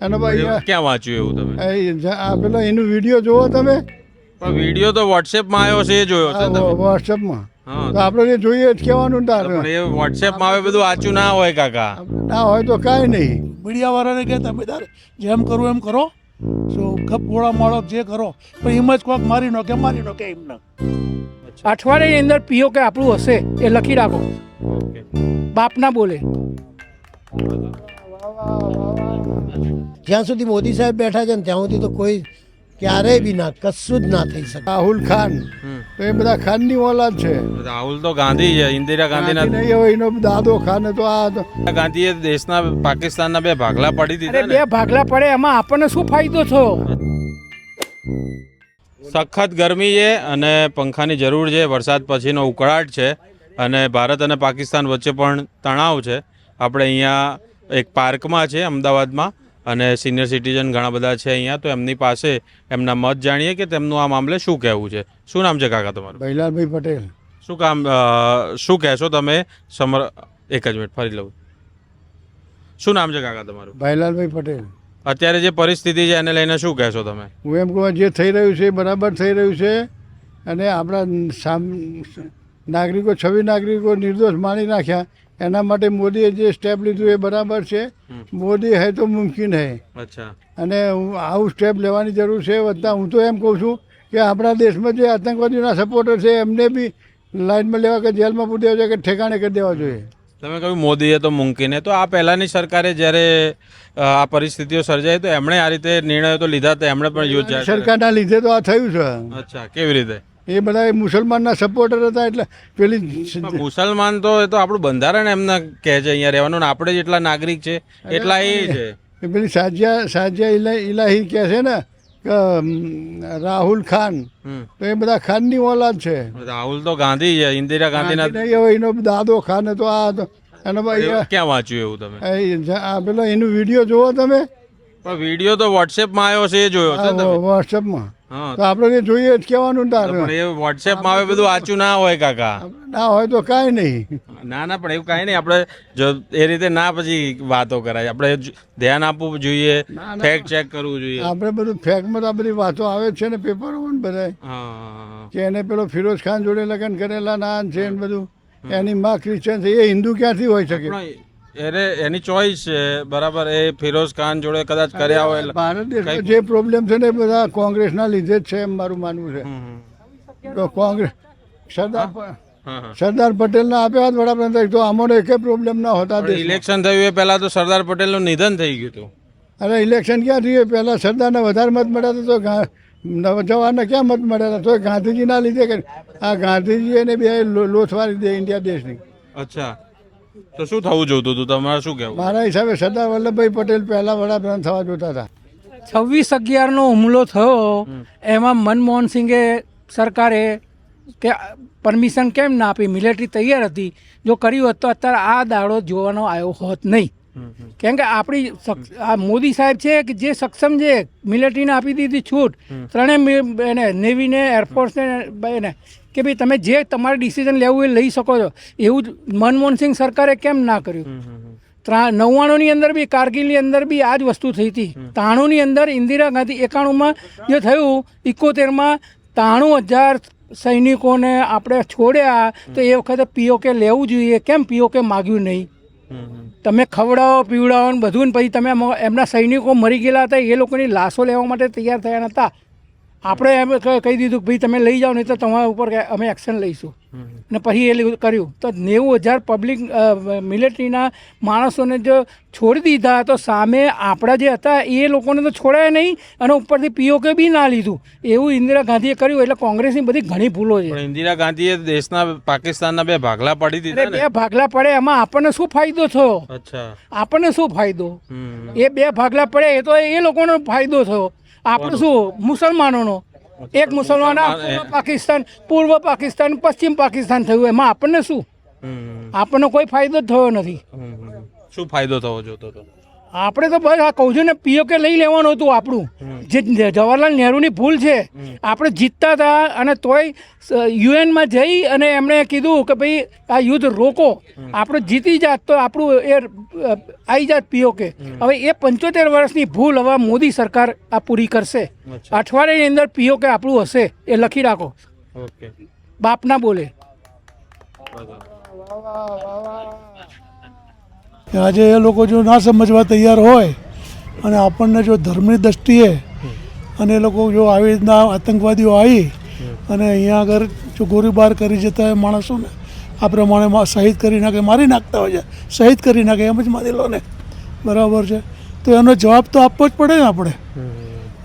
અને ભાઈ એવું? ક્યાં વાંચ્યું એવું તમે? એ જ- આ પેલો એનો વીડિયો જોવો તમે? પણ વીડિયો તો વોટ્સએપમાં આવ્યો છે એ જોયો છે તમે. વોટ્સઅપમાં હા. તો આપણે જે જોઈએ જ કહેવાનું ને પણ તારે એ વોટ્સએપમાં આવે બધું આચું ના હોય કાકા. ના હોય તો કાંઈ નહીં. મીડિયાવાળાને કે તમે તારે જેમ કરો એમ કરો. સો ગપ ગોળા માળો જે કરો પણ એમ જ કોઈક મારી નો કે મારી નો. કે એમને અઠવાડિયાની અંદર પીઓ કે આપણું હશે એ લખી રાખો. બાપ ના બોલે. જ્યાં સુધી મોદી સાહેબ બેઠા છે ને ત્યાં સુધી તો કોઈ ક્યારેય બી ના કશું જ ના થઈ શકે. રાહુલ ખાન હમ. તો એ બધા ખાનની ઓલાદ છે. રાહુલ તો ગાંધી છે ઇન્દિરા ગાંધીના ગાંધી નહીં હોય એનો દાદો ખાન તો આ ગાંધીએ દેશના પાકિસ્તાનના બે ભાગલા પાડી દીધા બે ભાગલા પડે એમાં આપણને શું ફાયદો થયો સખત ગરમી છે અને પંખાની જરૂર છે વરસાદ પછીનો ઉકળાટ છે અને ભારત અને પાકિસ્તાન વચ્ચે પણ તણાવ છે. આપણે અહીંયા એક પાર્કમાં છે અમદાવાદમાં. અને સિનિયર સિટીઝન ઘણા બધા છે અહીંયા તો એમની પાસે એમના મત જાણીએ કે તેમનું આ મામલે શું કહેવું છે? શું નામ છે કાકા તમારું? ભૈલાલભાઈ પટેલ. શું કામ શું કહેશો તમે? સમર એક જ મિનિટ ફરી લઉં. શું નામ છે કાકા તમારું? ભૈલાલભાઈ પટેલ. અત્યારે જે પરિસ્થિતિ છે એને લઈને શું કહેશો તમે? હું એમ કહું જે થઈ રહ્યું છે એ બરાબર થઈ રહ્યું છે અને આપણા નાગરિકો છવ્વીસ નાગરિકો નિર્દોષ માની નાખ્યા. એના માટે મોદીએ જે સ્ટેપ લીધું એ બરાબર છે. મોદી હૈ તો મુમકિન હૈ. અચ્છા. અને આવું સ્ટેપ લેવાની જરૂર છે વધતા હું તો એમ કહું છું કે આપણા દેશમાં જે આતંકવાદીઓના સપોર્ટર છે એમને બી લાઇનમાં લેવા કે જેલમાં પૂરી દેવા જોઈએ કે ઠેકાણે કરી દેવા જોઈએ. તમે કહ્યું મોદીએ તો મુમકિન તો આ પહેલાની સરકારે જ્યારે આ પરિસ્થિતિઓ સર્જાઈ તો એમણે આ રીતે નિર્ણયો તો લીધા હતા એમણે પણ યોજના સરકારના લીધે તો આ થયું છે. અચ્છા કેવી રીતે? એ બધા મુસલમાનના સપોર્ટર હતા એટલે પેલી મુસલમાન તો એ તો આપણું બંધારણ એમને કહે છે અહીંયા રહેવાનું ને આપણે જેટલા નાગરિક છે એટલા એ છે. પેલી સાજિયા સાજિયા ઇલા ઇલાહી કહે છે ને કે રાહુલ ખાન. તો એ બધા ખાનની ઓલાદ છે. રાહુલ તો ગાંધી છે ઇન્દિરા ગાંધીના ગાંધી એનો દાદો ખાન હતો આ હતો. એનો ભાઈ ક્યાં વાંચ્યું એવું તમે? આ પેલો એનું વીડિયો જોવો તમે? વીડિયો તો વોટ્સએપમાં આવ્યો છે એ જોયો છે તો આપણે જોઈએ જ કહેવાનું ને પણ એ WhatsApp માં આવે બધું આચું ના હોય કાકા. ના હોય તો કાંઈ નહીં. ના ના પણ એવું કાંઈ નહીં. આપણે જો એ રીતે ના પછી વાતો કરાય. આપણે ધ્યાન આપવું જોઈએ ફેક ચેક કરવું જોઈએ. આપણે બધું ફેકમાં તો આ બધી વાતો આવે છે ને પેપરોમાં ને બધાય કે એને પેલો ફિરોઝ ખાન જોડે લગ્ન કરેલા ના છે ને બધું. એની માં ક્રિશ્ચન છે. એ હિન્દુ ક્યાંથી હોઈ શકે? એને એની ચોઈસ છે. બરાબર એ ફિરોઝ ખાન જોડે કદાચ કર્યા હોય. ભારત દેશમાં જે પ્રોબ્લેમ છે ને બધા કોંગ્રેસના લીધે જ છે એમ મારું માનવું છે. તો કોંગ્રેસ સરદાર સરદાર પટેલ ના પટેલના આપ્યા વડાપ્રધાન તો આમાં એકે પ્રોબ્લેમ ના હોતા ઇલેક્શન થયું એ પહેલા તો સરદાર પટેલનું નિધન થઈ ગયું હતું. અરે ઇલેક્શન ક્યાં થયું? પહેલાં સરદારને વધારે મત મળ્યા તો નવજવાનને ક્યાં મત મળ્યા હતા? તો ગાંધીજીના લીધે આ ગાંધીજી એને બે લોથવારી દે ઇન્ડિયા દેશની. અચ્છા. તો શું થવું જોતું હતું? તમારે શું કહેવું? મારા હિસાબે સરદાર વલ્લભભાઈ પટેલ પહેલા વડાપ્રધાન થવા જોતા હતા. છવ્વીસ અગિયારનો હુમલો થયો એમાં મનમોહન સિંઘે સરકારે કે પરમિશન કેમ ના આપી? મિલિટરી તૈયાર હતી. જો કર્યું હોત તો અત્યારે આ દાડો જોવાનો આવ્યો હોત નહીં. કેમ કે આપણી આ મોદી સાહેબ છે કે જે સક્ષમ છે મિલિટરીને આપી દીધી છૂટ. ત્રણેય એને નેવીને એરફોર્સને એને કે ભાઈ તમે જે તમારે ડિસિઝન લેવું એ લઈ શકો છો. એવું જ મનમોહન સિંહ સરકારે કેમ ના કર્યું? ત્રણ નવ્વાણુંની અંદર બી કારગિલની અંદર બી આ જ વસ્તુ થઈ હતી. તાણુંની અંદર ઇન્દિરા ગાંધી એકાણુંમાં જે થયું ઇકોતેરમાં ત્રાણું હજાર સૈનિકોને આપણે છોડ્યા તો એ વખતે પીઓકે લેવું જોઈએ. કેમ પીઓકે માગ્યું નહીં? તમે ખવડાવો પીવડાવો ને બધું ને પછી તમે એમના સૈનિકો મરી ગયેલા હતા એ લોકોની લાશો લેવા માટે તૈયાર થયા નહોતા આપણે એમ કહી દીધું કે ભાઈ તમે લઈ જાઓ નહીં તો તમારા ઉપર અમે એક્શન લઈશું. ને પછી એ કર્યું. તો નેવું હજાર પબ્લિક મિલિટરીના માણસોને જો છોડી દીધા તો સામે આપણા જે હતા એ લોકોને તો છોડાય નહીં અને ઉપરથી પીઓકે બી ના લીધું. એવું ઇન્દિરા ગાંધીએ કર્યું એટલે કોંગ્રેસની બધી ઘણી ભૂલો છે. ઇન્દિરા ગાંધીએ દેશના પાકિસ્તાનના બે ભાગલા પાડી દીધા બે ભાગલા પડે એમાં આપણને શું ફાયદો થયો? અચ્છા. આપણને શું ફાયદો? એ બે ભાગલા પડે એ તો એ લોકોનો ફાયદો થયો. આપણે શું મુસલમાનોનો? એક મુસલમાન પૂર્વ પાકિસ્તાન પૂર્વ પાકિસ્તાન પશ્ચિમ પાકિસ્તાન થયું. એમાં આપણને શું. આપણને કોઈ ફાયદો જ થયો નથી. શું ફાયદો થવો જોતો હતો આપણે તો બસ આ કહું છું ને પીઓકે લઈ લેવાનું હતું આપણું. જે જવાહરલાલ નહેરુની ભૂલ છે આપણે જીતતા હતા અને તોય યુએનમાં જઈ અને એમણે કીધું કે ભાઈ આ યુદ્ધ રોકો. આપણે જીતી જાત તો આપણું એ આવી જાત પીઓકે હવે એ પંચોતેર વર્ષની ભૂલ હવે મોદી સરકાર આ પૂરી કરશે. અઠવાડિયાની અંદર પીઓકે આપણું હશે એ લખી રાખો. બાપ ના બોલે. આજે એ લોકો જો ના સમજવા તૈયાર હોય અને આપણને જો ધર્મની દ્રષ્ટિએ અને એ લોકો જો આવી રીતના આતંકવાદીઓ આવી અને અહીંયા આગળ જો ગોળીબાર કરી જતા હોય માણસોને આ પ્રમાણે શહીદ કરી નાખે મારી નાખતા હોય છે શહીદ કરી નાખે એમ જ માની લો ને. બરાબર છે? તો એનો જવાબ તો આપવો જ પડે ને આપણે.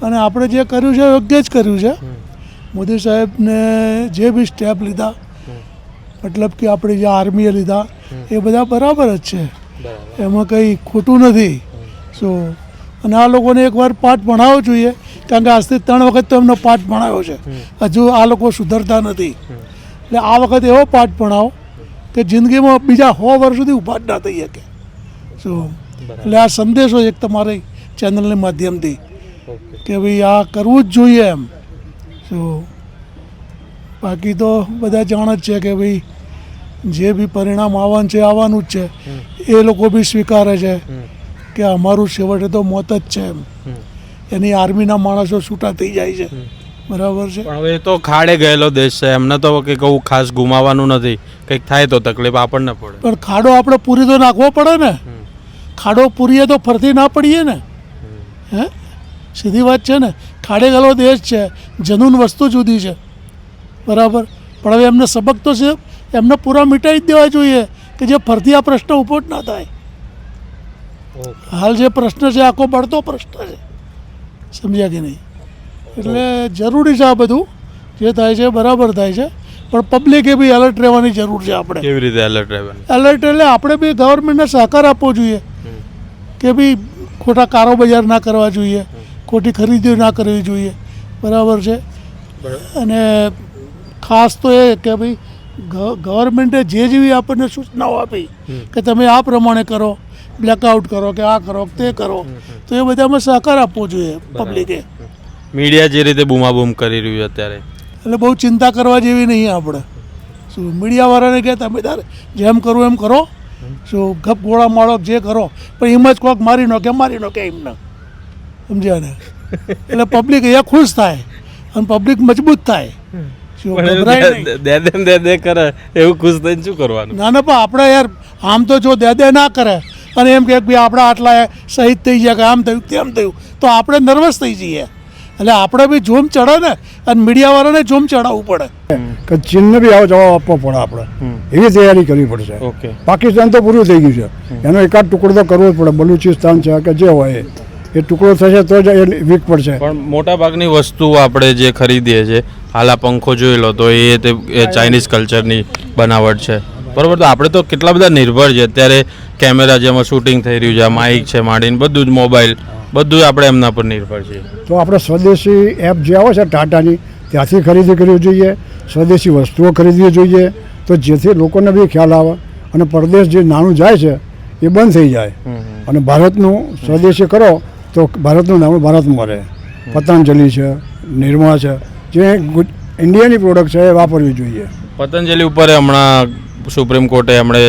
અને આપણે જે કર્યું છે યોગ્ય જ કર્યું છે. મોદી સાહેબને જે બી સ્ટેપ લીધા મતલબ કે આપણે જે આર્મીએ લીધા એ બધા બરાબર જ છે. એમાં કંઈ ખોટું નથી. સો અને આ લોકોને એકવાર પાઠ ભણાવવો જોઈએ કારણ કે આજથી ત્રણ વખત તો એમનો પાઠ ભણાવ્યો છે. હજુ આ લોકો સુધરતા નથી. એટલે આ વખત એવો પાઠ ભણાવો કે જિંદગીમાં બીજા સો વર્ષ સુધી ઊભા જ ના થઈ શકે. સો એટલે આ સંદેશો એક તમારી ચેનલની માધ્યમથી કે ભાઈ આ કરવું જ જોઈએ એમ. સો બાકી તો બધા જાણ જ છે કે ભાઈ જે બી પરિણામ આવવાનું છે આવવાનું જ છે. એ લોકો બી સ્વીકારે છે કે અમારું છેવટે તો મોત જ છે એમ. એની આર્મીના માણસો છૂટા થઈ જાય છે. બરાબર છે? પણ હવે એ તો ખાડે ગયેલો દેશ છે. એમને તો કે કહું ખાસ ગુમાવવાનું નથી. કંઈક થાય તો તકલીફ આપણને પડે. પણ ખાડો આપણે પૂરી તો નાખવો પડે ને. ખાડો પૂરીએ તો ફરતી ના પડીએ ને. હે? સીધી વાત છે ને? ખાડે ગયેલો દેશ છે. જનૂન વસ્તુ જુદી છે. બરાબર? પણ હવે એમને સબક તો છે. એમને પૂરા મિટાઈ જ દેવા જોઈએ કે જે ફરતી આ પ્રશ્ન ઊભો જ ના થાય. હાલ જે પ્રશ્ન છે આખો બળતો પ્રશ્ન છે. સમજ્યા કે નહીં? એટલે જરૂરી છે આ બધું. જે થાય છે બરાબર થાય છે. પણ પબ્લિકે બી એલર્ટ રહેવાની જરૂર છે આપણે. કેવી રીતે એલર્ટ રહેવાનું? એલર્ટ એટલે આપણે બી ગવર્મેન્ટને સહકાર આપવો જોઈએ. કે ભાઈ ખોટા કારો બજાર ના કરવા જોઈએ. ખોટી ખરીદીઓ ના કરવી જોઈએ. બરાબર છે? અને ખાસ તો એ કે ભાઈ ગવર્મેન્ટે જે જેવી આપણને સૂચનાઓ આપી કે તમે આ પ્રમાણે કરો બ્લેકઆઉટ કરો કે આ કરો તે કરો તો એ બધામાં સહકાર આપવો જોઈએ પબ્લિકે મીડિયા જે રીતે બૂમાબૂમ કરી રહ્યું છે અત્યારે. એટલે બહુ ચિંતા કરવા જેવી નહીં આપણે. શું મીડિયાવાળાને કહે તમે તારે જેમ કરવું એમ કરો. શું ગપ ગોળા માળો જે કરો પણ એમ જ કોક મારી નો કે મારી નો કે એમને. સમજ્યા ને? એટલે પબ્લિક અહીંયા ખુશ થાય અને પબ્લિક મજબૂત થાય. દે દે દે દે કરે એવું ખુશ થઈને શું કરવાનું? ના ના પણ આપણે યાર આમ તો જો દે દે ના કરે અને એમ કે ભાઈ આપણા આટલા શહીદ થઈ ગયા કે આમ થયું તેમ થયું તો આપણે નર્વસ થઈ જઈએ. એટલે આપણે બી જોમ ચડે ને અને મીડિયાવાળાને જોમ ચડાવવું પડે. કે ચીનને બી આવો જવાબ આપવો પડે આપણે. એવી તૈયારી કરવી પડશે. ઓકે. પાકિસ્તાન તો પૂરું થઈ ગયું છે. એનો એકાદ ટુકડો તો કરવો જ પડે. બલુચિસ્તાન છે કે જે હોય એ. એ ટુકડો થશે તો જ એ વીક પડશે. પણ મોટા ભાગની વસ્તુ આપણે જે ખરીદીએ છીએ હાલ પંખો જોઈ લો તો એ તે ચાઇનીઝ કલ્ચરની બનાવટ છે. બરાબર તો આપણે તો કેટલા બધા નિર્ભર છે અત્યારે કેમેરા જેમાં શૂટિંગ થઈ રહ્યું છે માઇક છે માંડીને બધું જ મોબાઈલ બધું આપણે એમના પર નિર્ભર છીએ. તો આપણે સ્વદેશી એપ જે આવે છે ટાટાની ત્યાંથી ખરીદી કરવી જોઈએ સ્વદેશી વસ્તુઓ ખરીદવી જોઈએ. તો જેથી લોકોને બી ખ્યાલ આવે અને પરદેશ જે નાણું જાય છે એ બંધ થઈ જાય. અને ભારતનું સ્વદેશી કરો તો ભારતનું નામ ભારતમાં રહે. પતંજલિ છે નિરમા છે જે ઇન્ડિયાની પ્રોડક્ટ છે એ વાપરવી જોઈએ. પતંજલિ ઉપર હમણાં સુપ્રીમ કોર્ટે એમણે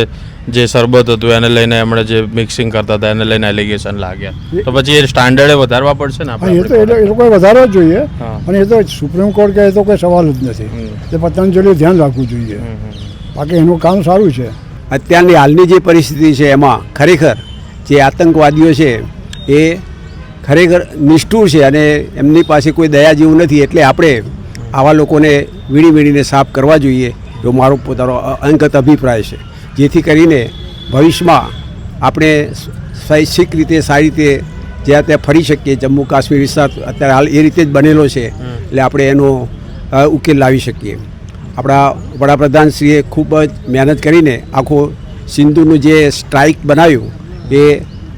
જે શરબત હતું એને લઈને એમણે જે મિક્સિંગ કરતા હતા એને લઈને એલિગેશન લાગ્યા. તો પછી એ સ્ટાન્ડર્ડે વધારવા પડશે ને એ તો એ લોકોએ વધારવા જ જોઈએ. અને એ તો સુપ્રીમ કોર્ટ કે એ તો કોઈ સવાલ જ નથી. એ પતંજલિ ધ્યાન રાખવું જોઈએ. બાકી એનું કામ સારું છે. અત્યારની હાલની જે પરિસ્થિતિ છે એમાં ખરેખર જે આતંકવાદીઓ છે એ ખરેખર નિષ્ઠુર છે અને એમની પાસે કોઈ દયા જેવું નથી. એટલે આપણે આવા લોકોને વીણી વીણીને સાફ કરવા જોઈએ એવો મારો પોતાનો અંગત અભિપ્રાય છે. જેથી કરીને ભવિષ્યમાં આપણે સ્વૈચ્છિક રીતે સારી રીતે જ્યાં ત્યાં ફરી શકીએ જમ્મુ કાશ્મીર વિસ્તાર અત્યારે હાલ એ રીતે જ બનેલો છે એટલે આપણે એનો ઉકેલ લાવી શકીએ. આપણા વડાપ્રધાનશ્રીએ ખૂબ જ મહેનત કરીને આખો સિંધુનું જે સ્ટ્રાઇક બનાવ્યું એ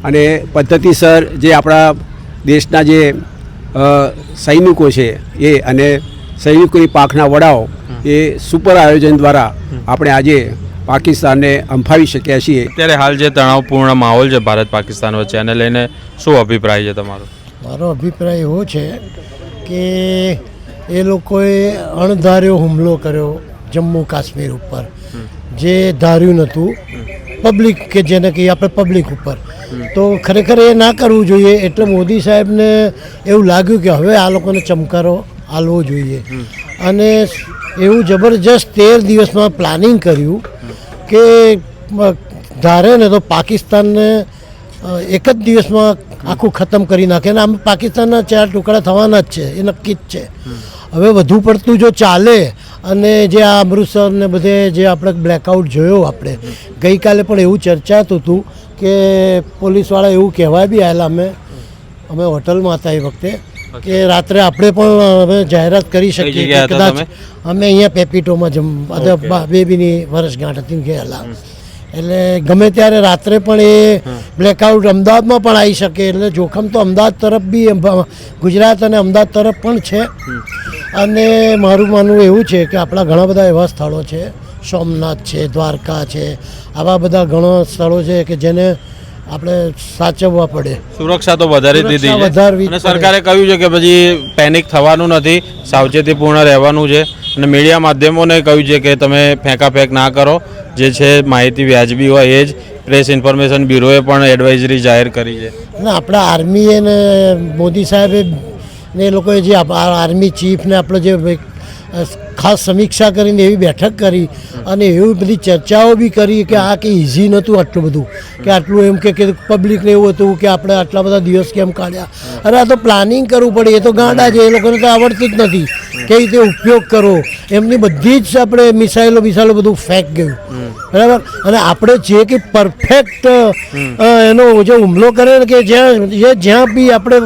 અને પદ્ધતિસર જે આપણા દેશના જે સૈનિકો છે એ અને સૈનિકોની પાંખના વડાઓ એ સુપર આયોજન દ્વારા આપણે આજે પાકિસ્તાનને અંફાવી શક્યા છીએ. અત્યારે હાલ જે તણાવપૂર્ણ માહોલ છે ભારત પાકિસ્તાન વચ્ચે એને લઈને શું અભિપ્રાય છે તમારો? મારો અભિપ્રાય એવો છે કે એ લોકોએ અણધાર્યો હુમલો કર્યો જમ્મુ કાશ્મીર ઉપર. જે ધાર્યું નહોતું પબ્લિક કે જેને કહીએ આપણે પબ્લિક ઉપર. તો ખરેખર એ ના કરવું જોઈએ એટલે મોદી સાહેબને એવું લાગ્યું કે હવે આ લોકોને ચમકારો. આલવો જોઈએ. અને એવું જબરજસ્ત તેર દિવસમાં પ્લાનિંગ કર્યું કે ધારે ને તો પાકિસ્તાનને એક જ દિવસમાં આખું ખતમ કરી નાખે. અને આમ પાકિસ્તાનના ચાર ટુકડા થવાના જ છે, એ નક્કી જ છે. હવે વધુ પડતું જો ચાલે અને જે આ અમૃતસર ને બધે જે આપણે બ્લેકઆઉટ જોયો આપણે, ગઈકાલે પણ એવું ચર્ચાતું હતું કે પોલીસવાળા એવું કહેવાય બી આવેલા, અમે અમે હોટલમાં હતા એ વખતે કે રાત્રે આપણે પણ હવે જાહેરાત કરી શકીએ કે કદાચ અમે અહીંયા પેપીટોમાં જમ બેબીની વર્ષગાંઠ હતી ગયેલા. એટલે ગમે ત્યારે રાત્રે પણ એ બ્લેકઆઉટ અમદાવાદમાં પણ આવી શકે એટલે જોખમ તો અમદાવાદ તરફ બી ગુજરાત અને અમદાવાદ તરફ પણ છે. અને મારું માનવું એવું છે કે આપણા ઘણા બધા એવા સ્થળો છે. સોમનાથ છે દ્વારકા છે. આવા બધા ઘણા સ્થળો છે કે જેને આપણે સાચવવા પડે. સુરક્ષા તો વધારી દીધી વધારવી અને સરકારે કહ્યું છે કે પછી પેનિક થવાનું નથી સાવચેતીપૂર્ણ રહેવાનું છે. અને મીડિયા માધ્યમોને કહ્યું છે કે તમે ફેંકાફેંક ના કરો. જે છે માહિતી વ્યાજબી હોય એ જ. પ્રેસ ઇન્ફોર્મેશન બ્યુરોએ પણ એડવાઇઝરી જાહેર કરી છે. અને આપણા આર્મીએ ને મોદી સાહેબે ને એ લોકોએ જે આર્મી ચીફને આપણે જે ખાસ સમીક્ષા કરીને એવી બેઠક કરી અને એવી બધી ચર્ચાઓ બી કરી કે આ કે ઇઝી નહોતું આટલું બધું. કે આટલું એમ કે કે પબ્લિકને એવું હતું કે આપણે આટલા બધા દિવસ કેમ કાઢ્યા. અરે આ તો પ્લાનિંગ કરવું પડે, એ તો ગાંડા છે, એ લોકોને તો આવડતું જ નથી. કઈ રીતે ઉપયોગ કરો એમની બધી જ આપણે મિસાઇલો મિસાઇલો બધું ફેંક ગયું. બરાબર? અને આપણે જે કે પરફેક્ટ એનો જે હુમલો કરે ને કે જ્યાં જે જ્યાં બી આપણે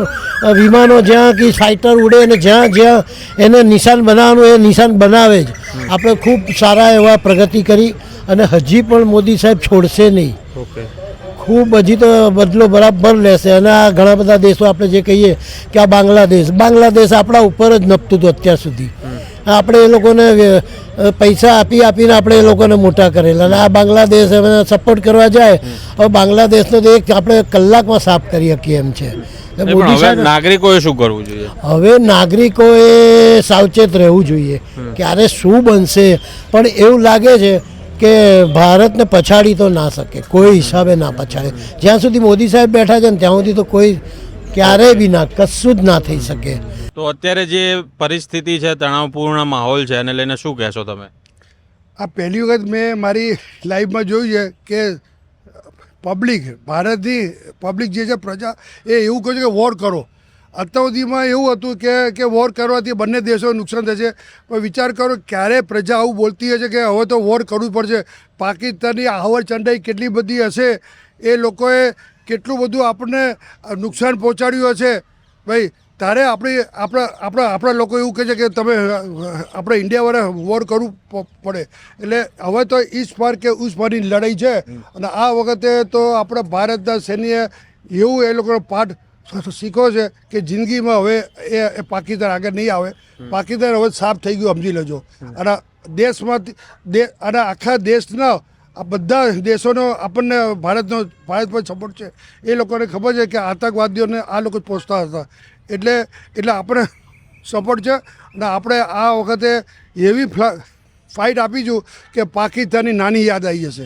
વિમાનો જ્યાં કે ફાઇટર ઉડે અને જ્યાં જ્યાં એને નિશાન બનાવવાનું એ નિશાન બનાવે જ. આપણે ખૂબ સારા એવા પ્રગતિ કરી અને હજી પણ મોદી સાહેબ છોડશે નહીં. ઓકે. ખૂબ હજી તો બદલો બરાબર લેશે. અને આ ઘણા બધા દેશો આપણે જે કહીએ કે આ બાંગ્લાદેશ બાંગ્લાદેશ આપણા ઉપર જ નપતું હતું અત્યાર સુધી. આપણે એ લોકોને પૈસા આપી આપીને આપણે એ લોકોને મોટા કરેલા. અને આ બાંગ્લાદેશ હવે સપોર્ટ કરવા જાય હવે બાંગ્લાદેશને તો એક આપણે કલાકમાં સાફ કરી શકીએ એમ છે. નાગરિકોએ શું કરવું જોઈએ? હવે નાગરિકોએ સાવચેત રહેવું જોઈએ ક્યારે શું બનશે. પણ એવું લાગે છે કે ભારતને પછાડી તો ના શકે કોઈ હિસાબે ના પછાડે. જ્યાં સુધી મોદી સાહેબ બેઠા છે ને ત્યાં સુધી તો કોઈ ક્યારેય બી ના કશું જ ના થઈ શકે. તો અત્યારે જે પરિસ્થિતિ છે તણાવપૂર્ણ માહોલ છે એને લઈને શું કહેશો તમે? આ પહેલી વખત મેં મારી લાઈફમાં જોયું છે કે પબ્લિક ભારતની પબ્લિક જે છે પ્રજા એ એવું કહે છે કે વોર કરો. અત્યાર સુધીમાં એવું હતું કે કે વોર કરવાથી બંને દેશોને નુકસાન થશે. પણ વિચાર કરો ક્યારે પ્રજા આવું બોલતી હશે કે હવે તો વોર કરવું પડશે. પાકિસ્તાનની આહવર ચંડાઈ કેટલી બધી હશે? એ લોકોએ કેટલું બધું આપણને નુકસાન પહોંચાડ્યું હશે? ભાઈ તારે આપણી આપણા આપણા આપણા લોકો એવું કહે છે કે તમે આપણે ઇન્ડિયાવાળા વોર કરવું પડે. એટલે હવે તો ઈસ પાર કે ઉસ પારની લડાઈ છે. અને આ વખતે તો આપણા ભારતના સૈન્યએ એવું એ લોકોનો પાઠ શીખ્યો છે કે જિંદગીમાં હવે એ પાકિસ્તાન આગળ નહીં આવે. પાકિસ્તાન હવે સાફ થઈ ગયું, સમજી લેજો. અને દેશમાંથી અને આખા દેશના, આ બધા દેશોનો આપણને ભારતનો, ભારત પર સપોર્ટ છે. એ લોકોને ખબર છે કે આતંકવાદીઓને આ લોકો પહોંચતા હતા. એટલે એટલે આપણે સપોર્ટ છે અને આપણે આ વખતે એવી ફાઇટ આપીશું કે પાકિસ્તાનની નાની યાદ આવી જશે.